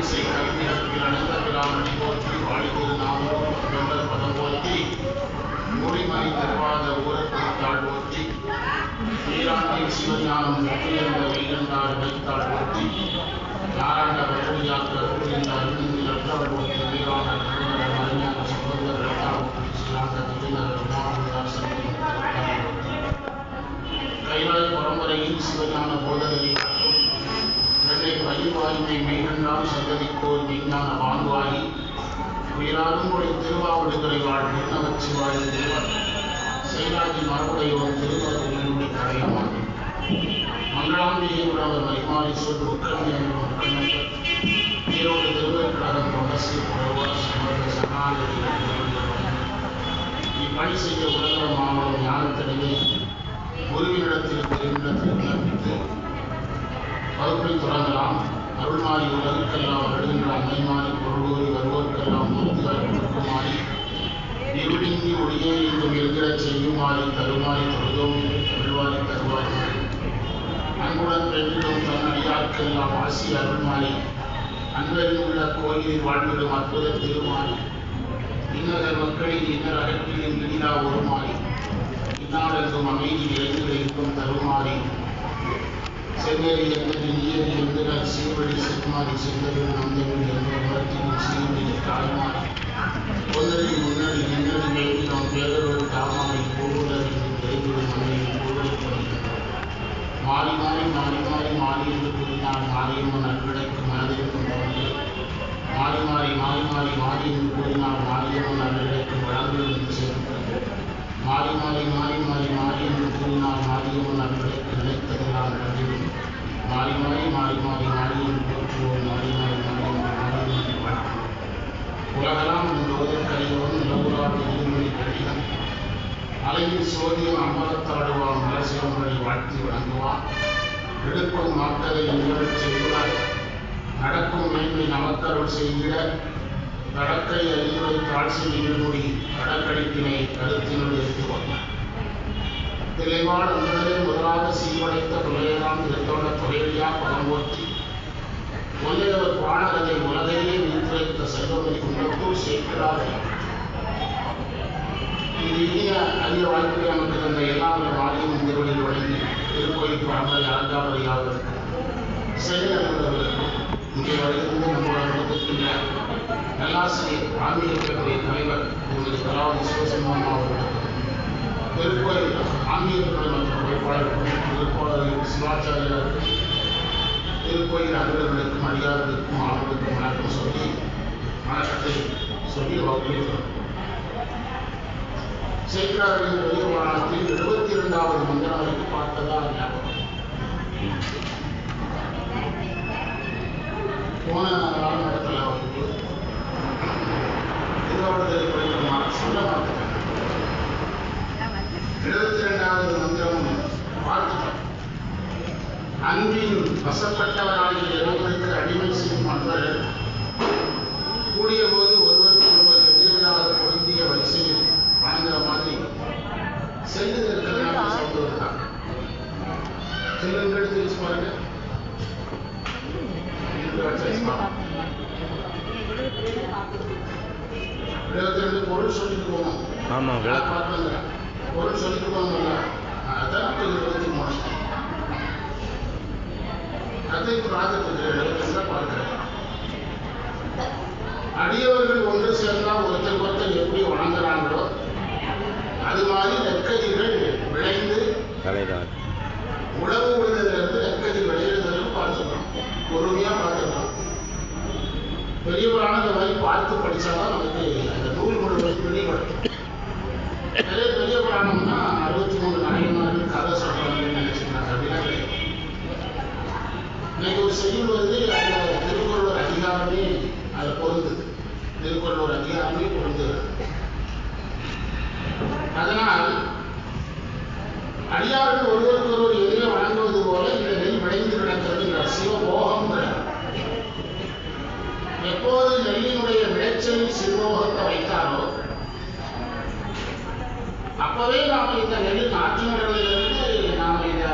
வாழ்விசை கல்வியத்தில் அணிந்த பிராமணி போற்றி வாழிதிரு நாமரும் வெள்ளர் பதம் போற்றி மொழிமணி தருவாத ஊரத்தாள் போற்றி வீராண்டில் சிவஞானம் வெற்றியந்த வெயிலந்தார் வைத்தாள் போற்றி நாராயண வடடியாக்க அருளிந்த அருணில் அற்றவள் போற்றி வீரான போற்றி கவிஞர் கைலாய சிவஞான போதனையை மற்றும் இரண்டை பயிர்வாய்மை மெய்கண்டால் சந்ததிக்கோர் விஞ்ஞான வாழ்வாகி உயிராலும் ஒரு திருவாவடுதுறை வாழ்வு திருநவச்சிவாய் திருவர் செயலாற்றி மரபுடையோர் திருவருடைய கடையமான் மங்களாம்பிகை உறவர் மரிமாறி சொல் உட்கல்வி அனுபவம் கண்ணப்பர் ஈரோடு திருவருக்கழகம் தொடர்ச்சி புறவர் சமர்ந்த சனாதரி இப்பணி செய்த உலக மாமலம் ஞானத்திடையே குருவினிடத்தில் பெருமிடத்தில் கற்பித்து வகுப்பை தொடங்கலாம். அருள்மாறி உலகுக்கெல்லாம் வருகின்ற அன்னைமாறி பொருளூரி வருவோர்க்கெல்லாம் மூர்த்தியாய் கொடுக்குமாறி இருளிங்கி ஒளியே இங்கும் இருக்கிற செய்யுமாறி தருமாறி தொழுதோம் என்று தமிழ்வாரி தருவாய் அன்புடன் பெற்றிடும் தன்னடியார்க்கெல்லாம் ஆசி அருள்மாறி அன்பரில் உள்ள கோயிலில் வாழ்ந்திடும் அற்புத திருமாறி இன்னர் மக்களின் இன்னர் அகற்றியின் இடிலா ஒருமாறி இந்நாடெங்கும் அமைதி நிறைந்து இருக்கும் தருமாறி செங்கரி என்பது நீயதி என்பதால் சீவடி செல்மாறி செங்கரில் நந்தவழி என்ற மரத்தின் சீர்வழி தாய்மாறி பொன்னடி முன்னாடி நின்னடி நாம் பேரொரு தாமாரி போவதற்கு விரைவிடும் மனையில் போவதற்கொள்கின்றோம் மாறி மாறி மாறி மாறி மாறி என்று கூறினால் மாரியம்மன் அன்பிடைக்கு மனதிற்கும் தோன்றியது மாறி மாறி மாறி மாறி மாறி என்று கூறினால் மாரியம்மன் அன்பிடைக்கும் வளங்கள் என்று சேர்க்கிறது மாறி மாறி மாறி மாறி மாறி என்று கூறினார் மாறியவன் அவர்களை நினைத்ததெல்லாம் நடந்தது மாறி மாறி மாறி மாறி மாறி என்று போற்றுவோம் மாறி மாறி மாறி மாறி மாறி என்று வாழ்த்துவோம் உலகெல்லாம் நிலவுராடு நிலவுராடு இருமொழி கடிதம் அலையில் சோதியம் அம்பலத்தாடுவான் மலசிவங்களை வாழ்த்தி வழங்குவார் எடுக்கும் மாக்கதை நிகழச் செய்வார் நடக்கும் மேன்மை நமக்கருள் செய்திட கடற்கை அறிவுரை தாழ்ச்சி நிகழ்மொழி கடற்கடிப்பினை கருத்தினுள் எடுத்து வந்தார் தெளிவான அந்தரே முதலாக சீவடைத்த துளையலாம் இருந்தோட தொலைவழியா பலம் போற்றி. ஒல்லையவர் பாடகதை உலகையே வீட்டுரைத்த செல்வமணி குன்றத்தூர் சேர்க்கிறார். இது இனிய அரிய வாய்ப்பை நமக்கு தந்த எல்லா மாறியும் இந்த வழியில் வழங்கி திருக்கோயில் பரம்பரை அலங்காவதியாளர்களுக்கு செயல் அலுவலர்களுக்கும் இங்கே வருகிறது நம்முடைய நடத்துகின்ற நல்லாசிரியர் ஆன்மீக பேரவை தலைவர் திருமதி கலாவதி சிவசம்மான் அவர்களுக்கு திருக்கோயில் ஆன்மீகத்துறை மற்றும் வேட்பாளருக்கும் திருக்கோயில் சிவாச்சாரியாருக்கும் திருக்கோயில் அலுவலர்களுக்கும் அதிகாரிகளுக்கும் ஆளுநருக்கும் வணக்கம் சொல்லி வணக்கத்தை சொல்லி வாக்களித்தார் சேக்கிராரின் பெரிய புராணத்தில் எழுபத்தி இரண்டாவது மந்திரம் பார்த்ததா ஞாபகம்? போன காலகட்டத்தில் வந்து திருவாவூரை படிக்கிற சொல்ல மாட்டேன் எழுபத்தி இரண்டாவது மந்திரம் பார்த்துட்டோம் அன்பின் வசப்பட்டவராகிய இறைவனுக்கு அடிமை செய்யும் அன்பர்கள் கூடிய போது ஒருவருக்கு ஒருவர் எதிரெதிராக பொருந்திய வரிசையில் வணங்குற மாதிரி சென்று இருக்கிறதுனால சொல்வது தான் செல்லுங்கள் தெரிச்சு பாருங்க இருபத்தி ரெண்டு பொருள் சொல்லிட்டு போகணும் ஆமாம் விளக்கு பார்க்கல பொருள் சொல்லிட்டு போகணும்ல அதான் இப்போ இருபத்தி மூணு அதை ப்ராஜெக்ட் எழுபத்தி பார்க்கிறேன் அடியவர்கள் ஒன்று சேர்ந்தால் ஒருத்தர் ஒருத்தர் எப்படி வணங்குறாங்களோ அது மாதிரி நெற்கதிர்கள் விளைந்து தலைதான் உழவு விழுந்ததிலிருந்து நெற்கதி விளையிறதுன்னு பார்த்துக்கணும் பொறுமையாக பார்த்துக்கணும் பெரிய வரை பார்த்து படிச்சாதான் நமக்கு அந்த நூல் முழுவதும் பிடிபடும் நிறைய பெரிய புராணம்னா அறுபத்தி மூணு நாயகமார்கள் கதை சொல்றாங்கன்னு நினைச்சுக்கிறாங்க. அப்படின்னா இன்னைக்கு ஒரு செய்யுள் வந்து அதில் திருக்குறள் அதிகாரமே அது பொருந்துது. திருக்குறள் அதிகாரமே பொருந்துகிறது அதனால் அடியார்கள் ஒருவருக்கு ஒருவர் எதிரே வழங்குவது போல இந்த நெல் விளைந்து கிடக்கிறது சிவபோகம்ங்கிற எப்போது நெல்லினுடைய விளைச்சலில் சிவபோகத்தை வைத்தாரோ அப்பவே நாம் இந்த நெல் நாட்டினர்களிலிருந்து நாம் இதை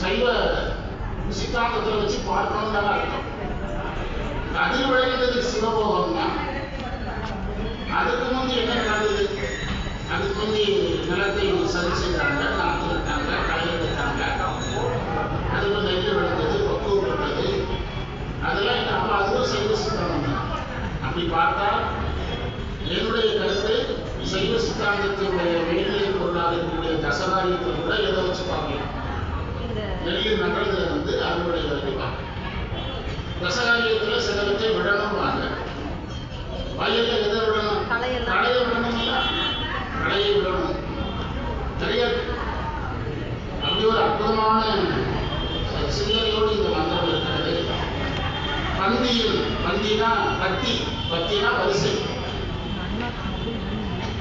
சைவ சித்தாந்தத்தில் வச்சு பார்க்கணும் அர்த்தம். அதில் விளைந்தது சிவபோகம் தான் அதுக்கு முந்தி என்ன நடந்தது? அதுக்கு முந்தி நிலத்தை சரி செய்தாங்க நாற்று நட்டாங்க களை எடுத்தாங்க அதுக்கு நெல் விளைஞ்சது பக்குவப்பட்டது அதெல்லாம் என்ன அப்போ அதுவும் சைவ சித்தாந்தம் தான் அப்படி பார்த்தா என்னுடைய கருத்து சைவ சித்தாந்தத்தினுடைய மேல்நிலை பொருளாக இருக்கக்கூடிய தசகாரியத்தை கூட எதை வச்சு பார்க்கலாம்? நெல் நடுறதுல வந்து வரைக்கும் பார்க்கலாம். தசகாரியத்தில் சிலவற்றை விடணும் வாங்க. வயல்ல எதை விடணும். களையை விடணும்ல களையை விடணும். நிறைய. அப்படி ஒரு அற்புதமான சிந்தனையோடு இந்த மந்திரம் இருக்கிறது பந்தியில் பந்தினா பத்தி பத்தினா வரிசை.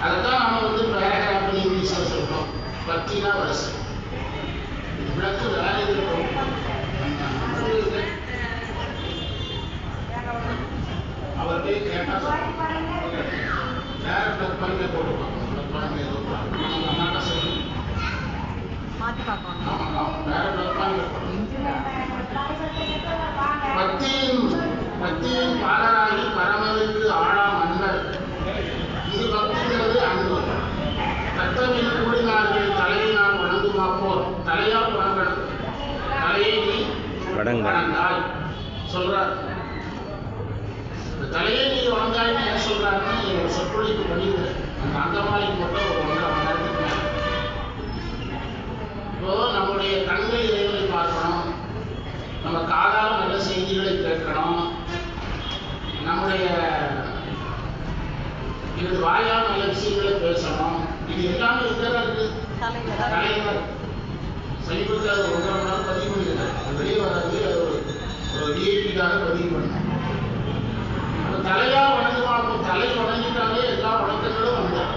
அதைத்தான் நாம வந்து பேராகிராஃப் இங்கிலீஷில் சொல்றோம் பத்தினா வரிசை விளக்கு வேற எது இருக்கும் அவர்கிட்ட கேட்டா சொல்லுவாங்க. வேற பிளக் பண்ணி போட்டுருவாங்க பிளக் பண்ணி ஏதோ நம்ம அண்ணாட்ட சொல்லி மாற்றி பார்ப்பாங்க ஆமா ஆமா வேற பிளக் பண்ணி போட்டுருவாங்க பக்தியின் பக்தியின் பாலராகி பரமனுக்கு ஆளாம் அன்பர் இங்கு பக்திங்கிறது அன்பு தத்தமில் கூடினார்கள் தலையினால் வணங்குமா போர் தலையால் வணங்கணும் தலையை நீ வணங்க. வணங்காய் சொல்றார். இந்த தலையை நீ வணங்காய்னு ஏன் சொல்றாருன்னு ஒரு சொற்பொழிவு பண்ணியிருக்கேன் அந்த அங்கமாலிக்கு மட்டும் ஒரு ஒன்றரை மணி நேரத்துக்கு. இப்போ நம்முடைய கண்கள் இறைவனை பார்க்கணும். நம்ம காதால் நல்ல செய்திகளை கேட்கணும். நம்முடைய இது வாயால் நல்ல விஷயங்களை பேசணும். இது எல்லாமே தான் இருக்கு. சமீபத்தில் அது ஒன்றரை மணி நேரம் பதிவு அது வெளியே வராது விஐபிக்காக பதிவு பண்ணேன் அப்போ தலையாக வணங்குமா? அப்போ தலை வணங்கிட்டாலே எல்லா வணக்கங்களும் வந்தோம்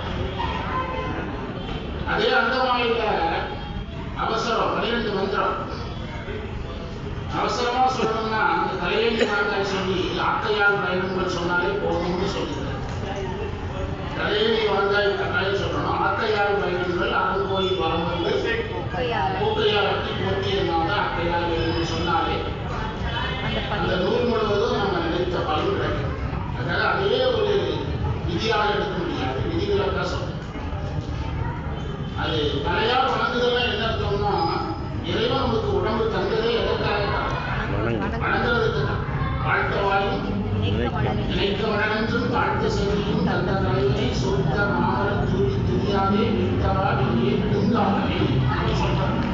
அதே அந்தமாலையில் அவசரம் பன்னிரெண்டு மந்திரம். அவசரமா சொல்லணும்னா அந்த தலையெழுத்து நாங்கள் சொல்லி ஆக்கையால் பயணங்கள் சொன்னாலே போதும்னு சொல்லிக்கிறேன் தலையெழுதி வாங்காய் கட்டாயம் சொல்லணும். ஆக்கையால் பயணங்கள் அரங்கோயில் வரம் வந்து குப்பையால் மூக்கையால் அட்டி போற்றியதுனால பயணங்கள் சொன்னாலே அந்த நூல் முழுவதும் நம்ம நினைத்த பலன் கிடைக்கும். அதனால அதே ஒரு விதியாக எடுக்க முடியாது. விதிவிலக்கா சொல்றேன். அது தலையால் வணங்குதெல்லாம் என்ன அர்த்தம்னா இறைவன் நமக்கு உடம்பு தந்ததே எதற்காக? வணங்கு. வணங்குறதுக்கு தான். நினைக்க வளரென்றும் தாழ்த்த செவியும் தந்த தலையை சுத்த மாமரம் தூவி துணியாதே விட்டவா வெளியே சொல்றாங்க.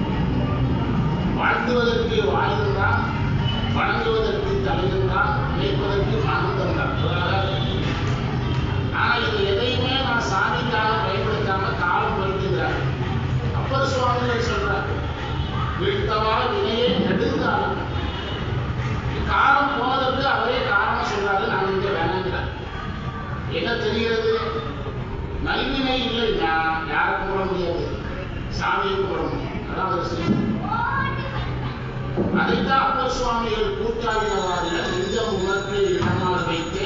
வாழ்த்துவதற்கு வாயும் தான் வணங்குவதற்கு தலையும் தான் நினைப்பதற்கு ஆனந்தம் தான் ஆனால் இது எதையுமே நான் சாதிக்காக பயன்படுத்தாம காலம் பொறுத்துகிறார் அப்பர் சுவாமிகள் சொல்றார் வீழ்த்தவா வினையை நெடுந்தாலும் காலம் போனதற்கு அவரே காரணம் சொல்றாரு. நான் இங்கே வேணாங்கிறார் என்ன தெரிகிறது? நல்வினை இல்லை நான் யாரை முடியாது? சாமியை கும்பிட முடியும் அதான் அவர் செய்யும் அப்பர் சுவாமிகள் கூட்டாளினவாரில் இந்த உணர்வை இடமாக வைத்து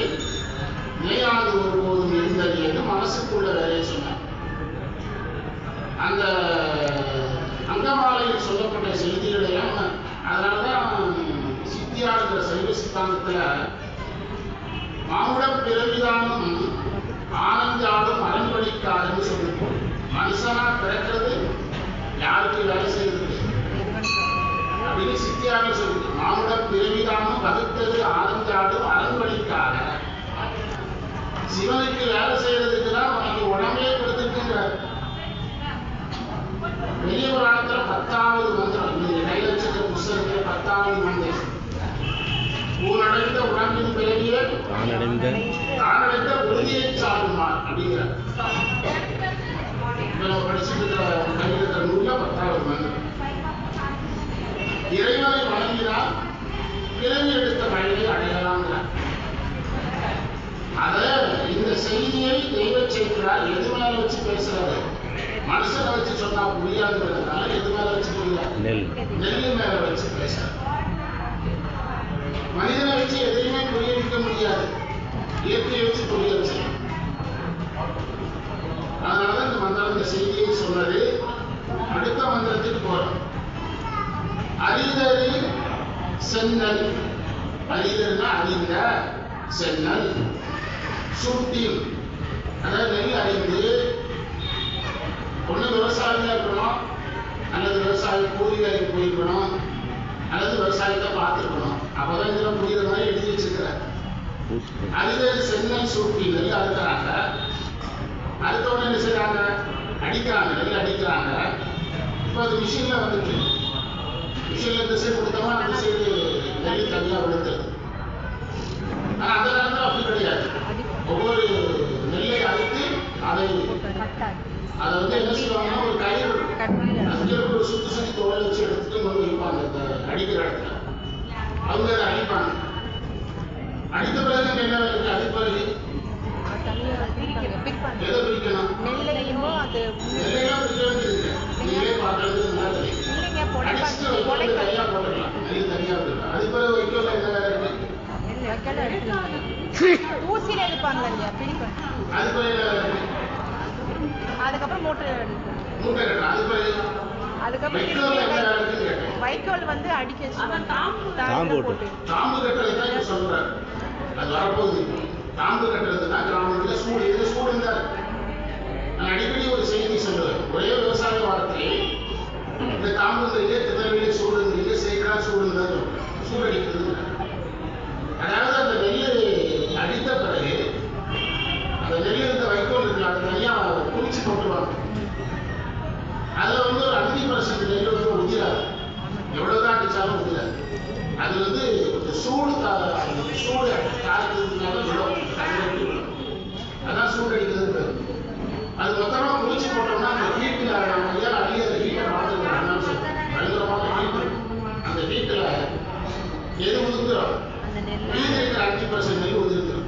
நிலையாது ஒருபோதும் இருந்தது மனசுக்குள்ள வேலையை சொன்னார். அந்த அங்கமாலையில் சொல்லப்பட்ட செய்திகளையும் அதனாலதான் சித்தியாடுகிற சைவ சித்தாந்தத்துல மானுடம் பிறவிதானும் ஆனந்தாலும் அரண்மணிக்காரன்னு சொல்லிப்போம். மனுஷனா பிறக்கிறது யாருக்கு வேலை செய்யறது அப்படின்னு சித்தியாக சொல்லுது மானுடம் பிறவிதானும் வகுத்தது ஆனந்தாடும் அரண்மணிக்காக சிவனுக்கு வேலை செய்யறதுக்கு தான் உனக்கு உடம்பே கொடுத்துருக்குங்கிறார். பெரிய புராணத்துல பத்தாவது மந்திரம் நீங்க கையில வச்சிருக்க புஸ்தகத்துல பத்தாவது மந்திரம். ஊனடைந்த உடம்பின் பிறவிய தானடைந்த உறுதியை சாருமார் அப்படிங்கிறார். இப்ப நம்ம படிச்சுட்டு இருக்கிற நூல்ல பத்தாவது மந்திரம் இறைவனை வணங்கினால் பிறவி எடுத்த வழியை அடையலாங்கிறார் அத இந்த செய்தியை தெய்வ செய்கிறார் எது மேல வச்சு பேசுறாரு மனுஷனை வச்சு சொன்னா புரியாதுங்கிறதுனால எது மேல வச்சு புரியாது? நெல். நெல்லு மேல வச்சு பேசுறாரு மனிதனை வச்சு எதையுமே புரிய வைக்க முடியாது. இயற்கையை வச்சு புரிய வச்சிடலாம் அதனாலதான் இந்த மந்திரம் இந்த செய்தியை சொன்னது அடுத்த மந்திரத்துக்கு போறோம். அறிதறி சென்னல். அறிதல்னா அறிந்த சென்னல். சுட்டில் அதாவது நெல் அறிந்து ஒண்ணு விவசாயியா இருக்கணும் அல்லது விவசாயி கூலி வேலைக்கு போயிருக்கணும் அல்லது விவசாயத்தை பார்த்துருக்கணும் அப்பதான் இதெல்லாம் புரியுற மாதிரி எழுதி வச்சிருக்கிறார். அரிதல் சென்னல் சுட்டி நெல் அறுக்கிறாங்க. அடுத்தவங்க என்ன செய்கிறாங்க அடிக்கிறாங்க நெல் அடிக்கிறாங்க. இப்போ அது மிஷினில் வந்துட்டு இந்த சைடு கொடுத்தோம்னா அந்த சைடு நெல் தனியா விழுந்துருது ஆனா அந்த காலத்துல அப்படி கிடையாது ஒவ்வொரு நெல்லை அடித்து அதை அதை வந்து என்ன செய்வாங்கன்னா ஒரு கயிறு அங்கே ஒரு சுத்தி சுத்தி தோலை வச்சு எடுத்துட்டு கொண்டு வைப்பாங்க இந்த அடிக்கிற இடத்துல அவங்க அதை அடிப்பாங்க அடித்த பிறகு என்ன இருக்கு பிறகு பண்ணி எதை பிரிக்கணும் நெல்லையும் அது நெல்லையெல்லாம் பிரிக்க வேண்டியது நீங்களே பார்க்கறது ஊசியில எடுப்பாங்க இல்லையா பிடிப்பேன் அதுக்கப்புறம் மூட்டை அதுக்கப்புறம் வைக்கோல் வந்து அடிக்க தாம்பு போட்டு. தாம்பு கட்டுறது அது வரப்போகுது தாம்பு கட்டுறதுனா கிராமத்துல சூடு நான் அடிக்கடி ஒரு செய்தி சொல்லுவேன் ஒரே விவசாய வாரத்திலே இந்த தாம்புங்கிறீங்க திருநெல்வேலி சூடுங்கிறீங்க சேக்கரா சூடுங்க தான் சூடு அடிக்கிறது அதாவது அந்த நெல் அடித்த பிறகு அந்த நெல் இருந்த வைக்கோல் இருக்கு அது தனியா குளிச்சு போட்டுருவாங்க அதுல வந்து ஒரு அஞ்சு பர்சன்ட் நெல் வந்து உதிராது. எவ்வளவுதான் அடிச்சாலும் உதிராது. அது வந்து கொஞ்சம் சூடு சூடு காய்க்கிறதுனால விடும் அதான் சூடு அடிக்கிறது அது மொத்தமா குளிச்சு போட்டோம்னா அந்த ஹீட்டில் நம்ம ஏன் அடிய அந்த ஹீட்டை மாற்றுறது பயங்கரமான ஹீட்டு அந்த ஹீட்டில் எது உதிர்ந்துடும் அந்த நெல் மீதி இருக்கிற அஞ்சு பர்சன்ட் நெல் உதிர்ந்துடும்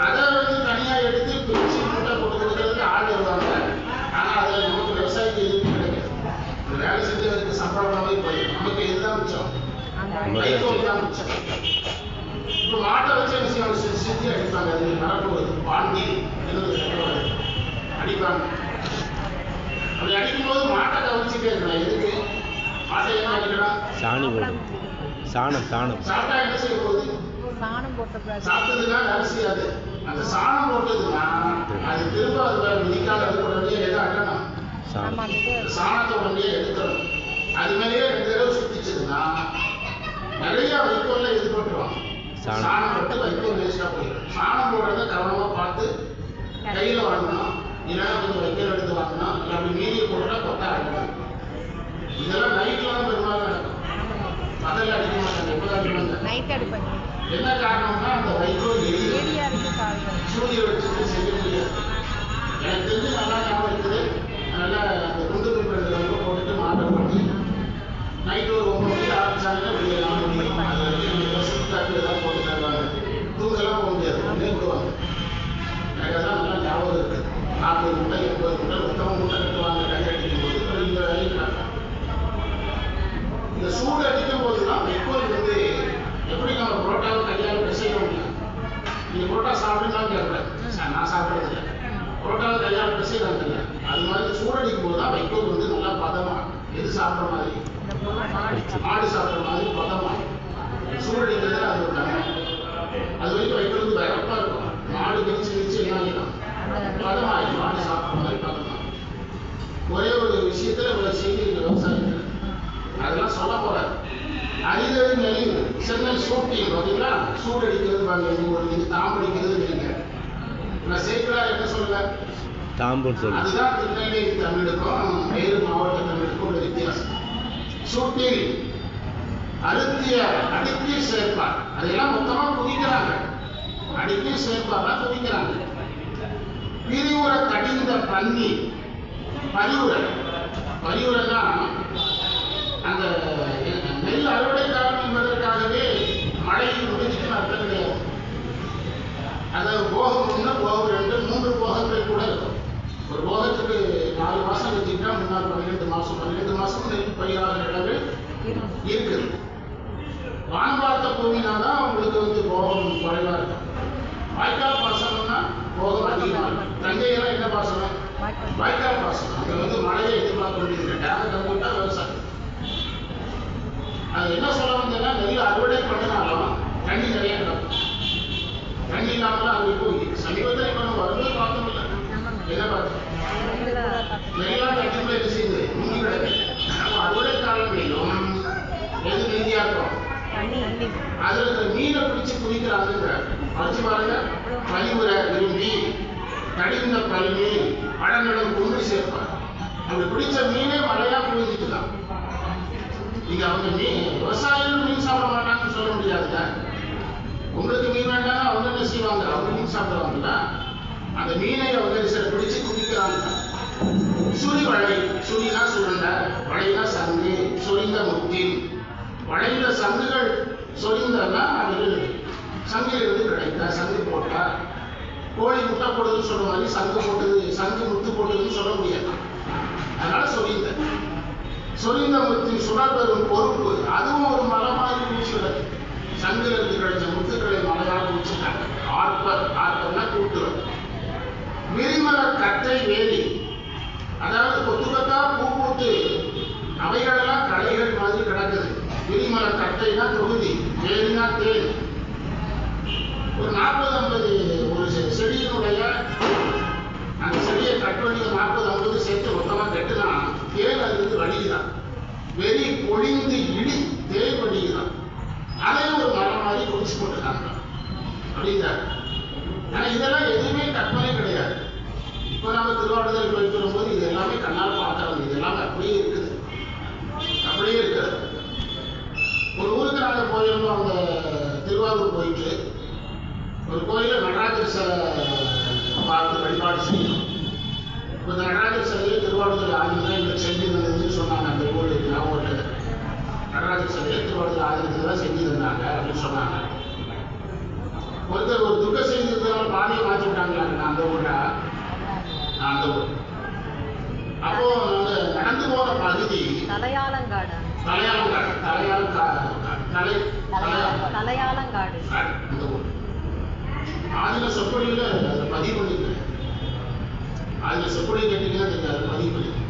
அதை வந்து தனியா எடுத்து பிரிச்சு மூட்டை போட்டு கொடுக்கறதுக்கு ஆள் வருவாங்க ஆனா அதுல நமக்கு விவசாயிக்கு எதுவும் கிடைக்காது இந்த வேலை செஞ்சவருக்கு சம்பளமாவே போயிடும் நமக்கு இதுதான் மிச்சம் அந்த மிச்சம் இப்போ மாட்டை வச்சு என்ன செய்வாங்க? செஞ்சு அடிப்பாங்க. அது வரப்போகுது பாண்டி சொல்லுவாங்க. அடிப்பாங்க. அப்படி அடிக்கும்போது மாட்டை கவனிச்சுட்டே இருக்கணும் எதுக்கு? மாட்டை என்ன அடிக்கலாம்? சாணி போடும். சாணம் சாணம். சாப்பிட்டா என்ன செய்ய போகுது சாணம் போட்ட சாப்பிட்டதுன்னா அரிசி அது அந்த சாணம் போட்டதுன்னா அது திரும்ப அது அது உடனே எதை அந்த சாணத்தை உடனே எடுக்கணும் அது மேலேயே ரெண்டு தடவை சுத்திச்சதுன்னா நிறைய வைக்கோல்ல இது போட்டுருவாங்க சாணம். சாணம் போட்டு வைக்கோல் வேஸ்டா போயிடும். சாணம் போடுறத கவனமா பார்த்து கையில வாங்கணும். இல்லைன்னா கொஞ்சம் வைக்கோல் எடுத்து வாங்கணும். இல்லை அப்படி மீதியை போட்டா கொத்தா அடிக்கணும் இதெல்லாம் நைட்ல தான் பெரும்பாலும் நடக்கும். பகல்ல அடிக்க மாட்டாங்க எப்பதான் அடிப்பாங்க. என்ன காரணம்னா அந்த வைக்கோல் எரியும் ஏரியா இருக்கு காலையில் சூரிய வெளிச்சத்தை செய்ய முடியாது. எனக்கு தெரிஞ்சு நல்லா ஞாபகம் இருக்குது. நல்லா அந்த குண்டு குண்டு போட்டுட்டு மாட்டை போட்டு நைட்டு ஒரு ஒன்பது மணிக்கு ஆரம்பிச்சாங்கன்னா வெளியே நாலு மணி எனக்கு நல்லா ஞாபகம் இருக்குது நாற்பது முட்டை எண்பது முட்டை மொத்தமாக முட்டை கட்டுவாங்க கை போது இந்த இந்த சூடு அடிக்கும் போது தான் வைக்கோல் வந்து எப்படி நம்ம புரோட்டாவை கையால் பிசைய முடியும் நீங்க புரோட்டா சாப்பிடுங்கன்னு கேட்கல நான் சாப்பிடுறது இல்லை புரோட்டாவை கையால் பிசைறாங்க இல்லை அது மாதிரி சூடடிக்கும் போது தான் வைக்கோல் வந்து நல்லா பதமா எது சாப்பிட்ற மாதிரி ஆடு சாப்பிட்ற மாதிரி பதமா சூடடிக்கிறது அது ஒரு நன்மை அது வரைக்கும் வைக்கோல் வந்து வரப்பா இருக்கும் மாடு கிழிச்சு ஒரே ஒரு விஷயத்துல இவ்வளவு செய்தி இருக்கு விவசாயத்துல. அதெல்லாம் சொல்ல போறாரு. அரிதல் நெல் சென்னல் சூட்டி பார்த்தீங்களா சூடு அடிக்கிறது பாருங்க இது ஒரு இது தாம்படிக்கிறது நீங்க நான் சேர்க்கிறார் என்ன சொல்லுங்க? தாம்பூன்னு சொல்லு. அதுதான் திருநெல்வேலி தமிழுக்கும் வேறு மாவட்ட தமிழுக்கும் உள்ள வித்தியாசம். சூட்டில் அழுத்திய அடுக்கி சேர்ப்பார் அதெல்லாம் மொத்தமா குவிக்கிறாங்க. அடுக்கி சேர்ப்பாரா குவிக்கிறாங்க. பிரிவுற கடிந்த பன்னி பரிவுரை பரிவுரைனா அந்த நெல் அறுவடை காலம் என்பதற்காகவே மழை முடிஞ்சுட்டு அர்த்தம் கிடையாது அதாவது போகம் ஒன்று போகம் ரெண்டு மூன்று போகங்கள் கூட இருக்கும் ஒரு போகத்துக்கு நாலு மாசம் வச்சுக்கிட்டா முன்னாள் பன்னிரெண்டு மாசம் பன்னிரெண்டு மாசம் நெல் பயிராகிற இடங்கள் இருக்குது வானம் பார்த்த பூமினா தான் உங்களுக்கு வந்து போகம் குறைவா இருக்கும் வாய்க்கால் பாசனம்னா போகம் அதிகமாக இருக்கும் தங்கையெல்லாம் என்ன பாசனம் வாய்க்கால் பாசனம் அங்க வந்து மழையை எதிர்பார்க்க வேண்டியது டேமை கம்பிட்டா விவசாயம் அது என்ன சொல்ல வந்தேன்னா நெல் அறுவடை பண்ணினாலும் தண்ணி நிறைய கிடக்கும் தண்ணி இல்லாமல் அங்கே போய் சமீபத்தில் இப்போ நம்ம வரும்போது பார்த்தோம்ல என்ன பார்த்தோம் நெல்லாம் தண்ணிக்குள்ள என்ன செய்யுது மூங்கி கிடக்கு நம்ம அறுவடை காலங்களிலும் எது நீதியா இருக்கும் தண்ணி தண்ணி அதுல இந்த மீனை பிடிச்சு குடிக்கிறாங்க படிச்சு பாருங்க பழிவுரை விரும்பி கடிந்த பல்மீன் பழங்களும் கொண்டு சேர்ப்பார். அப்படி பிடிச்ச மீனே மழையா குவிஞ்சிட்டு இங்க அவங்க மீன் விவசாயிகள் மீன் சாப்பிட மாட்டாங்கன்னு சொல்ல முடியாதுல்ல. உங்களுக்கு மீன் வேண்டாம் அவங்க என்ன செய்வாங்க? அவங்க மீன் சாப்பிடுவாங்கல்ல? அந்த மீனை அவங்க சில பிடிச்சு குடிக்கிறாங்க. சுழி வளை சுழினா சுருண்டை வளைனா சங்கு சொரிந்த முத்தின். வளைந்த சங்குகள் சொரிந்தன்னா அது சங்கிலிருந்து கிடைத்த சங்கு போட்டா? கோழி முட்டை போடுதுன்னு சொல்ற மாதிரி சங்கு போட்டது சங்கு முத்து போட்டதுன்னு சொல்ல முடியாது. அதனால சொரிந்த சொரிந்த முத்து சுடர் வரும் பொறுப்பு. அதுவும் ஒரு மலை மாதிரி பூச்சி சங்குல இருந்து கிடைச்ச முத்துக்களை மலையாக பூச்சிட்டாங்க ஆர்ப்பர் ஆர்ப்பர்னா கூட்டுறது விரிமலர் கட்டை வேலி அதாவது கொத்து கொத்தா பூ பூத்து அவைகளெல்லாம் களைகள் மாதிரி கிடக்குது விரிமலர் கட்டைனா தொகுதி வேலினா தேன் ஒரு நாற்பது ஐம்பது ஒரு செ- செடியினுடைய அந்த செடியை கட் பண்ணி ஒரு நாற்பது ஐம்பது சேர்த்து மொத்தமாக கட்டுனா தேன் அதுக்கு வடியுதான் வெறி பொழிந்து இடி தேன் அதையும் ஒரு மரம் மாதிரி குடிச்சு போட்டுருக்காங்க. அப்படிங்கிறார் ஆனா இதெல்லாம் எதுவுமே கற்பனை கிடையாது. இப்போ நம்ம திருவாவடுதலை போயிட்டு வரும்போது இது எல்லாமே கண்ணால் பார்க்கறது இது எல்லாமே அப்படியே இருக்குது. அப்படியே இருக்கிறது ஒரு ஊருக்கு நாங்கள் போயிருந்தோம் அந்த திருவாரூர் போயிட்டு ஒரு கோயிலில் நடராஜர் சிலை பார்த்து வழிபாடு செய்யணும். இப்போ இந்த நடராஜர் சிலையை திருவாரூர் ஆதினம் எங்களுக்கு செஞ்சு சொன்னாங்க. நடராஜர் தான் செஞ்சு தந்தாங்க அப்படின்னு சொன்னாங்க ஒருத்தர் ஒரு துக்க செய்தி இருக்கிறவங்க பாதையை மாற்றி விட்டாங்களாங்க அந்த நான் அந்த ஊர். அப்போ நடந்து போன பகுதி தலையாலங்காடு. தலையாளங்காடு தலையாள தலை தலையாலங்காடு. அந்த ஊர். ஆதில சொற்பொழிவில் அதை பதிவு பண்ணிக்கிறேன் ஆதில சொற்பொழி கேட்டீங்கன்னா அதை பதிவு பண்ணிக்கிறேன்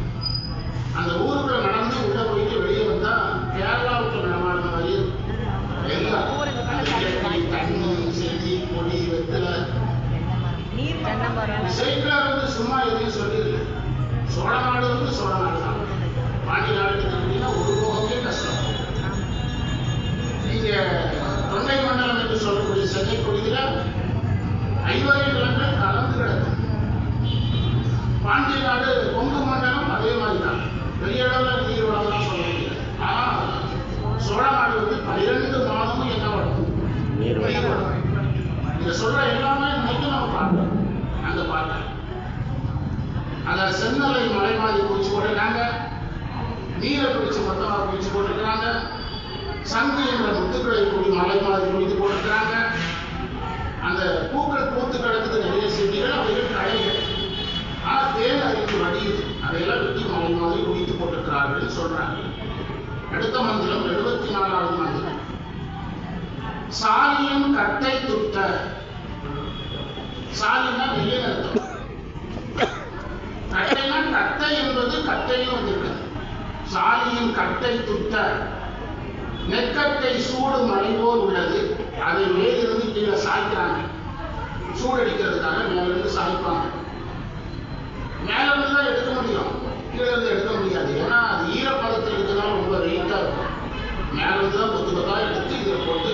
அந்த ஊருக்குள்ள நடந்து உள்ள போயிட்டு வெளியே கேரளாவுக்கு நடமாடின மாதிரி இருக்கும். எல்லாம் தண்ணி செடி கொடி வெத்தலை நீர் தென்னமரம் சைக்கிளார் வந்து சும்மா எதையும் சொல்லிடல சோழ நாடு வந்து சோழ நாடு தான். பாண்டி நாடு எடுத்துக்கிட்டீங்கன்னா ஒரு போகவே கஷ்டம். நீங்க தொண்டை மண்டலம் என்று சொல்லக்கூடிய சென்னை கொடியில ஐவகை நிலங்கள் கலந்து கிடக்கும் பாண்டிய நாடு கொங்கு மண்டலம் அதே மாதிரி தான் பெரிய அளவில் நீர் வளம்லாம் சொல்ல முடியாது ஆனா சோழ நாடு வந்து பனிரெண்டு மாதமும் என்ன வளம் நீர் வளம். நீர் வளம் இங்க சொல்ற எல்லாமே இன்னைக்கு நம்ம பார்க்கணும் அங்க பார்க்கலாம் அந்த சென்னலை மலை மாதிரி குடிச்சு போட்டுருக்காங்க நீரை பிடிச்சு மொத்தமா குடிச்சு போட்டுருக்காங்க சங்கு என்ற முத்துக்களை குடி மலை மாதிரி குடித்து போட்டிருக்கிறாங்க அந்த பூக்கள் பூத்து கிடக்குது நிறைய செடிகள் அவைகள் களைகள். ஆனால் தேன் அறிந்து வடியுது அதையெல்லாம் வெட்டி மலை மாதிரி குடித்து போட்டிருக்கிறார்கள் சொல்றாங்க. அடுத்த மந்திரம் எழுபத்தி நாலாவது மந்திரம். சாலியின் கட்டை துட்ட. சாலினா வெள்ளை அர்த்தம். கட்டைனா கட்டை என்பது கட்டையும் வந்திருக்கிறது. சாலியின் கட்டை துட்ட நெற்கட்டை சூடு மலை போல் உள்ளது. அதை மேலிருந்து கீழே சாய்க்கிறாங்க. சூடடிக்கிறதுக்காக மேலிருந்து சாய்ப்பாங்க. மேலிருந்து தான் எடுக்க முடியும். கீழே இருந்து எடுக்க முடியாது. ஏன்னா அது ஈரப்பதத்தில் இருக்கிறதுனால ரொம்ப வெயிட்டா இருக்கும். மேலிருந்து தான் கொத்து கொத்தா எடுத்து இதில் போட்டு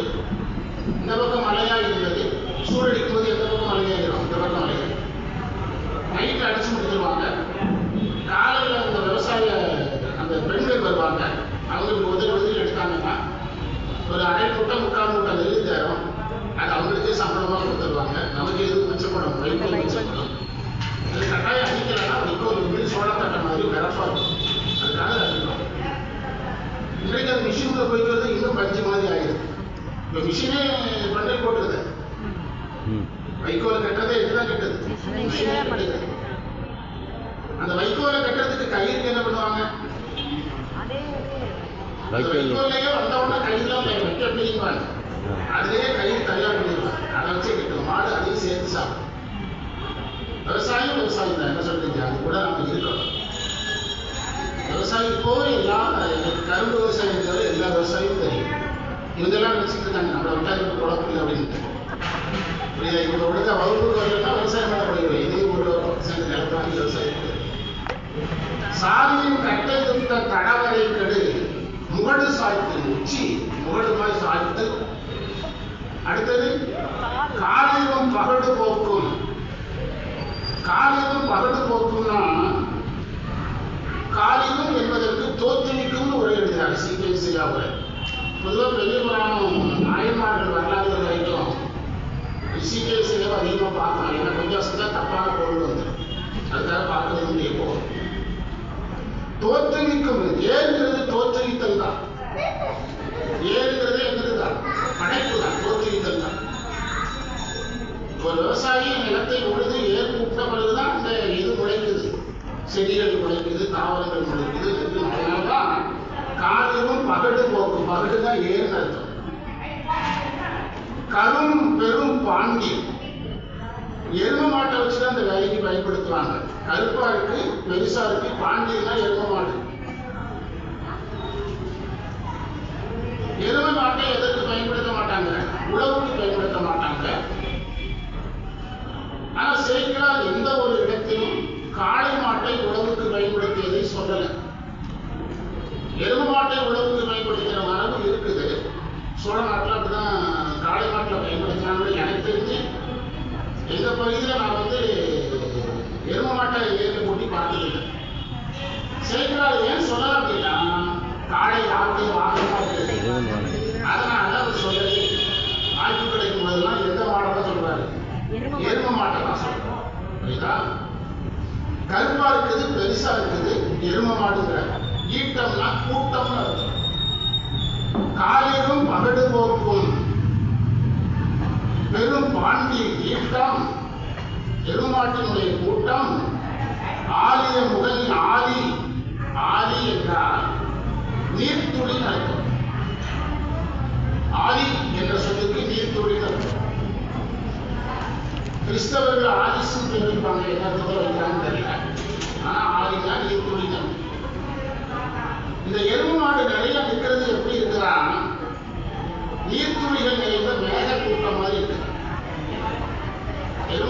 இந்த பக்கம் மழையா இருந்தது சூடடிக்கும் போது எந்த பக்கம் மழையாயிரும் இந்த பக்கம் மழையாயிரும் நைட்டு அடிச்சு முடிச்சிருவாங்க. காலையில் அந்த விவசாய அந்த பெண்கள் வருவாங்க அவங்களுக்கு உதவி உதவி எடுத்தாங்கன்னா ஒரு அரை மூட்டை முக்கால் மூட்டை நெல் தேரும். அது அவங்களுக்கே சம்பளமாக கொடுத்துருவாங்க. நமக்கு எதுவும் மிச்சப்படும்? வைக்கோல் மிச்சப்படும். அது கட்டாயம் அடிக்கலைன்னா வைக்கோல் வந்து சோளத்தட்டை மாதிரி விரப்பா இருக்கும். அதுக்காக அடிக்கிறோம். இன்றைக்கு அந்த மிஷின்ல போயிட்டு வந்து இன்னும் பஞ்சு மாதிரி ஆயிடுது. இப்போ மிஷினே பண்ணை போட்டுருது. ம். வைக்கோலை கட்டுறதே இதுதான் கட்டுது. மிஷினே கட்டுது. அந்த வைக்கோலை கட்டுறதுக்கு கயிறுக்கு என்ன பண்ணுவாங்க? வைக்கோல் அதுலயே கயிறு தயார் பண்ணிடுவாங்க அதை வச்சு கட்டும் மாடு அதையும் சேர்த்து சாப்பிடும். விவசாயம் விவசாயம் தான். என்ன சொல்றீங்க? அது கூட நம்ம இருக்கணும். விவசாயி போக எல்லா கரும்பு விவசாயம் தவிர எல்லா விவசாயியும் தெரியும். இவங்கெல்லாம் நினைச்சிட்டு இருக்காங்க. நம்மளை விட்டா இவங்க குழப்பம் இல்லை அப்படின்ட்டு புரியுதா? இவங்க ஒழுங்கா வகுப்புக்கு வரலன்னா விவசாயம் பண்ண முடியும். இதே ஒரு பர்சன்ட் நிலத்தாண்டி விவசாயம். சாதியின் கட்டை துத்த தடவரை கெடு. முகடு சாய்த்தல் உச்சி முகடு மாதிரி சாய்த்தல். அடுத்தது காலிலும் பகடு போக்கும் காலிலும் பகடு போக்கும்னா காலிலும் என்பதற்கு தோற்றுவிக்கும்னு உரை எழுதுகிறார் சிபிஎஸ்சியா உரை பொதுவாக பெரிய புராணம் நாயன்மார்கள் வரலாறு வரைக்கும் சிபிஎஸ்சியை அதிகமாக பார்க்கலாம். ஏன்னா கொஞ்சம் வசதியாக தப்பான பொருள் வந்துடும் அதுக்காக பார்க்கறது முடிய போகும் தோற்றுவிக்கும். ஏங்கிறது தோற்றுவித்தல் தான். ஏங்கிறது என்னதுதான் படைப்பு தான் தோற்றுவித்தல் தான். ஒரு விவசாயி நிலத்தை உழுது ஏர் கூப்பிட்ட பிறகுதான் அந்த இது முளைக்குது. செடிகள் முளைக்குது தாவரங்கள் முளைக்குது அதனால்தான் காலிலும் பகடு போக்கும். பகடு தான் அர்த்தம். கரும் பெரும் பாண்டி. எரும மாட்டை வச்சுதான் அந்த வேலைக்கு பயன்படுத்துவாங்க கருப்பா இருக்கு பெருசா இருக்கு பாண்டியன்னா எரும மாடு. எரும மாட்டை எதற்கு பயன்படுத்த மாட்டாங்க உழவுக்கு பயன்படுத்த மாட்டாங்க ஆனா சேக்கிரார் எந்த ஒரு இடத்திலும் காளை மாட்டை உழவுக்கு பயன்படுத்தியதை சொல்லல எரும மாட்டை உழவுக்கு பயன்படுத்துகிற மரபு இருக்குது சோழ நாட்டில் அப்படிதான் காளை மாட்டில் பயன்படுத்தினாங்கன்னு எனக்கு தெரிஞ்சு எங்க பகுதியில் நான் வந்து எரும மாட்டை ஏற்க போட்டி பார்த்ததில்லை சேக்கிரார் ஏன் சொல்லல அப்படின்னா காளை யாருடைய வாகனமா இருக்குது எருமை மாடு. அதனால அவர் சொல்லலை வாய்ப்பு கிடைக்கும் போதெல்லாம் எந்த மாடை தான் சொல்றாரு எருமை எரும மாட்டை தான் சொல்றோம் புரியுதா கருப்பா இருக்குது பெருசா இருக்குது எரும மாடுங்கிற. ஈட்டம்னா கூட்டம்னு அர்த்தம். காலிலும் பகடு போக்கும். பெரும் பாண்டி ஈட்டம். எருமாட்டினுடைய கூட்டம். ஆலிய முதல் ஆலி. ஆலி என்றால் நீர்த்துளி அர்த்தம். ஆலி என்ற சொல்லுக்கு நீர்த்துளி அர்த்தம். கிறிஸ்தவர்கள் ஆதிசம் பேர் வைப்பாங்க என்ன அர்த்தத்தில் வைக்கிறான்னு தெரியல ஆனா ஆலினா நீர்த்துளி தான் இந்த எருமை மாடு நிறைய நிற்கிறது எப்படி இருக்கிறான் நீர்த்துளிகள் நிறைந்த மேக கூட்டம் மாதிரி இருக்கு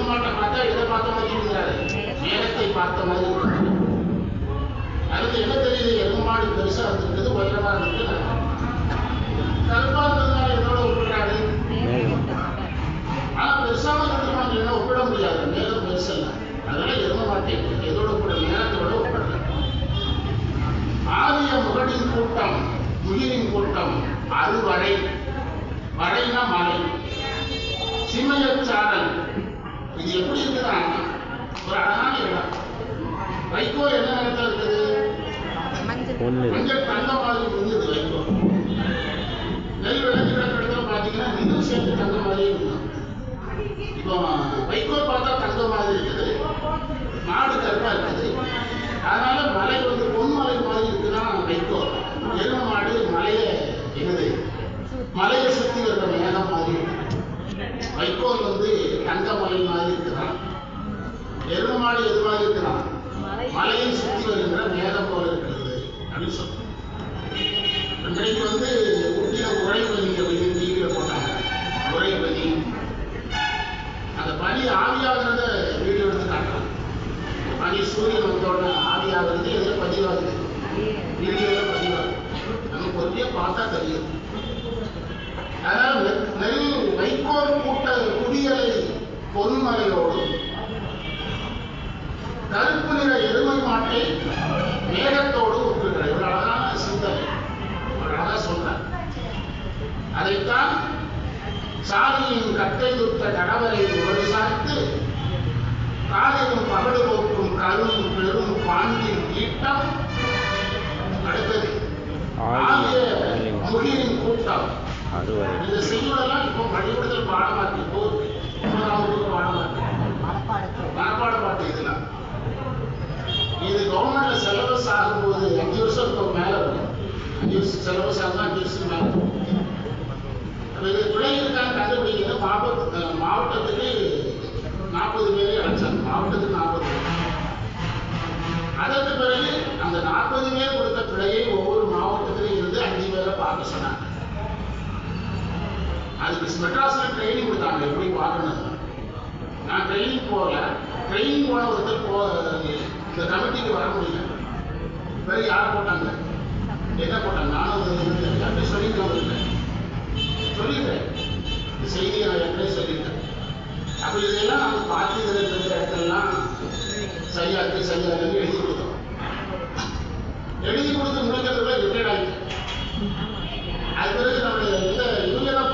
எருமை பார்த்தா எதை பார்த்த மாதிரி இருக்கிறாரு மேகத்தை பார்த்த மாதிரி இருக்கு அதுக்கு என்ன தெரியுது? எருமை மாடு பெருசா இருந்திருக்குது உயரமா இருந்திருக்கு கருப்பா இருந்ததுனால எதோட ஒப்பிடுறாரு. ஆனா பெருசாக இருக்கிறவங்க என்ன ஒப்பிட முடியாது. மேகம் பெருசு இல்லை. அதனால எருமை மாட்டேன் எதோட ஒப்பிட நேரத்தோட ஒப்பிடல. ஆரிய முகடின் கூட்டம் முகிரின் கூட்டம் அறுவடை. வடைனா மலை. சிமையச்சாரல் இது எப்படி இருக்குதா ஒரு அழகான இடம். வைக்கோல் என்ன நேரத்தில் இருக்குது மஞ்சள் தங்கம் மாதிரி வைக்கோல் நெல் விளைஞ்சு கிடக்கிற இடத்துல பார்த்தீங்கன்னா இன்னும் சேர்த்து தங்கம் மாதிரி இருக்கும் இப்போ வைக்கோல் பார்த்தா தங்கம் மாதிரி இருக்குது. மாடு கருப்பா இருக்குது. அதனால மலை வந்து பொன்மலை மாதிரி இருக்குன்னா வைக்கோல் எரும மாடு மலையை என்னது? மலையை சுத்தி வர்ற மேகம் மாதிரி இருக்கு. வைக்கோல் வந்து தங்க மலை மாதிரி இருக்குதான் எரும மாடு எது மாதிரி இருக்குதான் மலை மலையை சுத்தி வருகின்ற மேகம் போல இருக்கிறது அப்படின்னு சொல்றோம் இன்றைக்கு வந்து ஊட்டியில உரைப்பனி அப்படின்னு டிவியில போட்டாங்க உரைப்பனி அந்த பனி ஆவியாகிறத வீடியோ எடுத்து காட்டுறாங்க. பனி சூரியன் வந்தோடனே ஆவியாகிறது எதில் பதிவாகுது? வீடியோல பதிவாகுது. நம்ம பொறுமையா பார்த்தா தெரியும். நெ- நெல் வைக்கோல் கூட்ட குடியலை பொன்மலையோடு. கருப்பு நிற எருமை மாட்டை மேகத்தோடு ஒப்பிடுகிறார் இவ்வளவு அழகான சிந்தனை. ஒரு அழகா சொல்றார். அதைத்தான் சாதியின் கட்டை துட்ட கடவரை உடல் சாய்த்து காலையும் பகடு போக்கும் கரும் பெரும் பாண்டின் ஈட்டம் அடுத்தது ஆகிய முகிரின் கூட்டம். அறுவடை இப்போ இது கவர்மெண்ட்ல சிலபஸ் ஆகும்போது அஞ்சு வருஷம் இப்போ மேல வரும் அஞ்சு வருஷம் சிலபஸ் ஆகும் அஞ்சு வருஷம் மேல இருக்கும். அப்ப இது பிழை இருக்கான்னு கண்டுபிடிக்கிறது மாவட்ட மாவட்டத்துக்கு நாற்பது பேரே அழைச்சாங்க. மாவட்டத்துக்கு நாற்பது பேர். அதற்கு பிறகு அந்த நாற்பது பேர் கொடுத்த பிழையை ஒவ்வொரு மாவட்டத்திலும் இருந்து அஞ்சு பேரை பார்க்க சொன்னாங்க. அதுக்கு மெட்ராஸ்ல ட்ரைனிங் கொடுத்தாங்க. எப்படி பார்க்கணும் நான் ட்ரைனிங் போகல. ட்ரைனிங் போன ஒருத்தர் போ இந்த கமிட்டிக்கு வர முடியல. வேற யார் போட்டாங்க? என்ன போட்டாங்க? நானும் யார்கிட்ட சொல்லிட்டு இருக்கேன் சொல்லிட்டேன் இந்த செய்தியை நான் ஏற்கனவே சொல்லிட்டேன் அப்போ இதெல்லாம் நம்ம பார்த்து இதில் இருக்கிற இடத்துலலாம் சரியா இருக்கு சரியா இருக்குன்னு எழுதி கொடுத்தோம். எழுதி கொடுத்து முடிக்கிறதுல ரிட்டையர்ட் ஆகிட்டேன் அது பிறகு நம்மளுடைய இந்த இவங்க தான்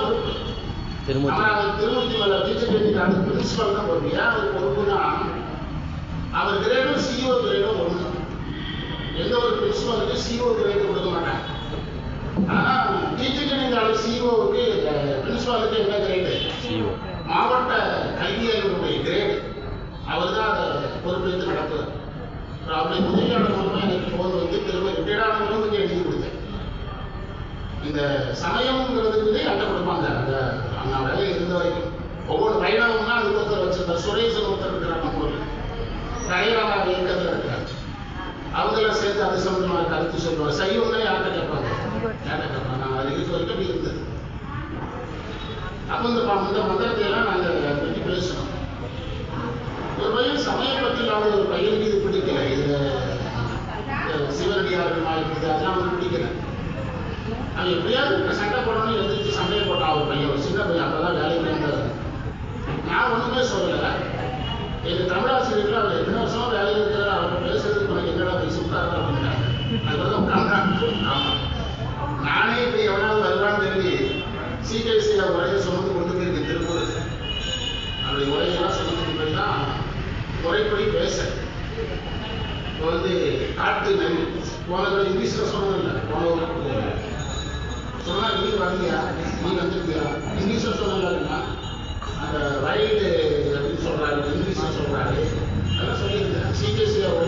திருமூர்த்தி. திருமூர்த்தி மலை ட்ரைனிங் பிரின்சிபல் தான் ஏன் அவர் பொறுப்புனா அவர் கிரேடும் சிஓ கிரேடும் ஒன்று எந்த ஒரு பிரின்சிபலுக்கு சிஓ கிரேடு கொடுக்க மாட்டாங்க. ஆனால் டீச்சர் ட்ரைனிங் சிஓவுக்கு பிரின்சிபாலுக்கு என்ன கிரேடு சிஓ மாவட்ட கல்வியாளருடைய கிரேடு அவர் தான் அதை பொறுப்பேற்று நடத்துவார் அப்புறம் அவருடைய உதவியாளர் மூலமாக எனக்கு ஃபோன் வந்து திரும்ப ரிட்டையர்ட் ஆனவங்களும் கொஞ்சம் எழுதி கொடுத்தேன். இந்த சமயம்ங்கிறதுக்கு அட்டை கொடுப்பாங்க. அந்த அண்ணா வேலை இருந்த வரைக்கும். ஒவ்வொரு பயணம்னா அதுக்கு ஒருத்தர் வச்சிருந்தார் சுரேசன் ஒருத்தர் இருக்கிறாங்க நம்ம ஊரில் கரையராம இயக்கத்தில் இருக்கிறார் அவங்கள சேர்த்து அது சம்பந்தமாக கருத்து சொல்லுவாங்க சைவங்களே யார்கிட்ட கேட்பாங்க? யார்கிட்ட கேட்பாங்க? நான் அது இருக்க வரைக்கும் அப்படி இருந்தது. அப்போ இந்த இந்த மந்திரத்தை எல்லாம் நாங்கள் பற்றி பேசணும் ஒரு பையன் சமயம் பற்றி ஒரு பையனுக்கு இது பிடிக்கல. இது சிவனடியார்கள் மாதிரி அதெல்லாம் அவங்களுக்கு பிடிக்கல. அங்கே எப்படியாவது சண்டை போடணும்னு எதிர்த்து சண்டையை போட்டான் ஒரு பையன் ஒரு சின்ன பையன் அப்பதான் வேலைக்கு வந்தார் நான் ஒண்ணுமே சொல்லல. எங்க தமிழாசிரியர்கள் அவர் எத்தனை வருஷமா வேலையில் இருக்கிறார் அவர் பேசுறதுக்கு உனக்கு என்னடா போய் சுத்தாரா அப்படின்னா அதுதான் உட்கார்ந்தாங்க ஆமா. நானே இப்போ எவனாவது வருவான்னு தெரிஞ்சு சிபிஎஸ்சியில் உரையை சுமந்து கொண்டு போயிருக்கேன் திருப்பூர். அப்படி உரையெல்லாம் சுமந்து போய் தான் முறைப்படி பேச. இப்போ வந்து காட்டு நெல் போன இங்கிலீஷில் சொன்னதில்லை போன ஒரு சொன்னா நீ வந்தியா? நீ வந்திருக்கியா? இங்கிலீஷில் சொன்னாங்கன்னா அந்த ரைடு அப்படின்னு சொல்கிறாரு இங்கிலீஷில் சொல்கிறாரு அதெல்லாம் சொல்லியிருந்தேன் சிபிஎஸ்சியோட